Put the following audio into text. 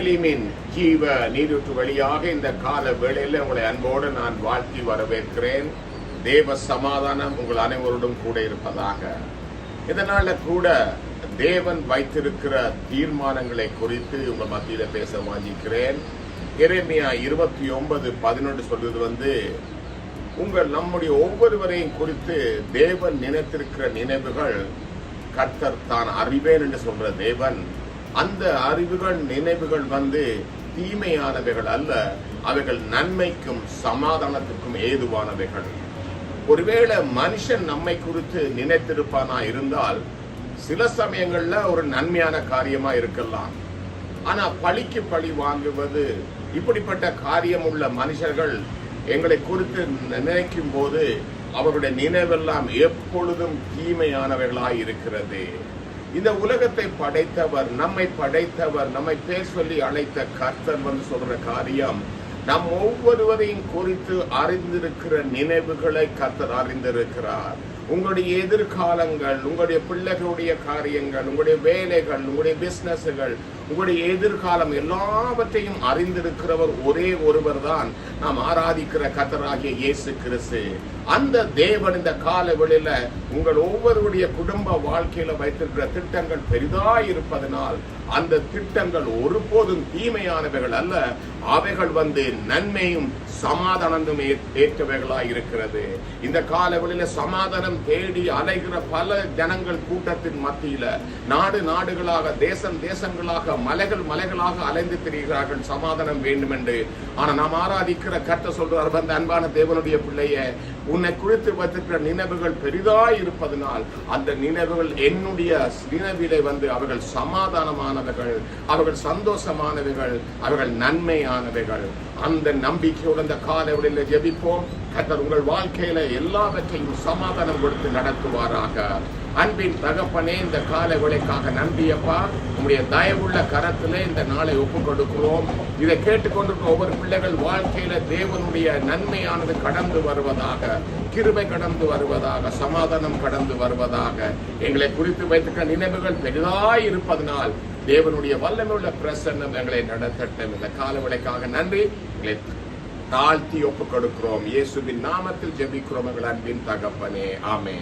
ஏலிமின் ஜீவ நீரூற்று வழியாக இந்த கால வேளையில் உங்களை அன்போடு நான் வாழ்த்தி வரவேற்கிறேன். தேவ சமாதானம் உங்கள் அனைவரோடும் கூட இருப்பதாக. இதனால கூட தேவன் வைத்திருக்கிற தீர்மானங்களை குறித்து உங்கள் மத்தியில பேச வாஞ்சிக்கிறேன். இறைமையா இருபத்தி ஒன்பது பதினொன்று சொல்வது வந்து உங்கள் நம்முடைய ஒவ்வொருவரையும் குறித்து தேவன் நினைத்திருக்கிற நினைவுகள் கர்த்தர் தான் அறிவேன் என்று சொல்ற தேவன் அந்த அறிவுகள் நினைவுகள் வந்து தீமையானவைகள் அல்ல. அவைகள் நன்மைக்கும் சமாதானத்துக்கும் ஏதுவானவைகள். ஒருவேளை மனுஷன் நம்மை குறித்து நினைத்திருப்பானா இருந்தால் சில சமயங்கள்ல ஒரு நன்மையான காரியமா இருக்கலாம். ஆனா பழிக்கு பழி வாங்குவது இப்படிப்பட்ட காரியம் உள்ள மனுஷர்கள் எங்களை குறித்து நினைக்கும் போது அவருடைய நினைவெல்லாம் எப்பொழுதும் தீமையானவர்களாய் இருக்கிறது. இந்த உலகத்தை படைத்தவர் நம்மை படைத்தவர் நம்மை பேர் சொல்லி அழைத்த கர்த்தர் வந்து சொல்ற காரியம் நம் ஒவ்வொருவரையும் குறித்து அறிந்திருக்கிற நினைவுகளை கர்த்தர் அறிந்திருக்கிறார். உங்களுடைய எதிர்காலங்கள் உங்களுடைய பிள்ளைகளுடைய காரியங்கள் உங்களுடைய வேலைகள் உங்களுடைய பிசினஸ்கள் உங்களுடைய எதிர்காலம் எல்லாவற்றையும் அறிந்திருக்கிறவர் ஒரே ஒருவர் தான் நாம் ஆராதிக்கிற கத்தராகிய இயேசு கிறிஸ்து. அந்த தேவன் இந்த கால வெளியில உங்கள் ஒவ்வொருடைய குடும்ப வாழ்க்கையில வைத்திருக்கிற திட்டங்கள் பெரிதா இருப்பதனால் அந்த திட்டங்கள் ஒருபோதும் தீமையானவைகள் அல்ல. அவைகள் வந்து நன்மையும் சமாதானமும் ஏற்றவைகளாய் இருக்கிறது. இந்த காலவெளியில சமாதானம் தேடி அலைகிற பல ஜனங்கள் கூட்டத்தின் மத்தியில நாடு நாடுகளாக தேசம் தேசங்களாக மலைகள் மலைகளாக அலைந்து திரிகிறார்கள் சமாதானம் வேண்டும் என்று ஆனா நாம் ஆராதிக்கிற கட்ட சொல்றார் வந்த அன்பான தேவனுடைய பிள்ளைய உன்னை குறித்து வைத்திருக்கிற நினைவுகள் பெரிதாய் இருப்பதனால் அந்த நினைவுகள் என்னுடைய நினைவிலே வந்து அவர்கள் சமாதானமானவர்கள் அவர்கள் சந்தோஷமானவர்கள் அவர்கள் நன்மையானவைகள். அந்த நம்பிக்கையோடு அந்த காலவெளியில ஜெபிப்போம். கத்தர் உங்கள் வாழ்க்கையில எல்லாவற்றையும் சமாதானம் கொடுத்து நடத்துவாராக. அன்பின் தகப்பனே இந்த கால விலைக்காக நன்றியப்பா. உங்களுடைய தயவுள்ள கரத்துல இந்த நாளை ஒப்பு கொடுக்கிறோம். இதை கேட்டுக்கொண்டிருக்க ஒவ்வொரு பிள்ளைகள் வாழ்க்கையில தேவனுடைய நன்மையானது கடந்து வருவதாக கிருபை கடந்து வருவதாக சமாதானம் கடந்து வருவதாக எங்களை குறித்து வைத்திருக்க நினைவுகள் பெரிதாய் இருப்பதனால் தேவனுடைய வல்லமையுள்ள பிரசன்னம் எங்களை நடத்தட்டும். இந்த கால விலைக்காக நன்றி. எங்களை தாழ்த்தி ஒப்பு கொடுக்கிறோம். இயேசுவின் நாமத்தில் ஜெபிக்கிறோம் எங்கள் அன்பின் தகப்பனே. ஆமே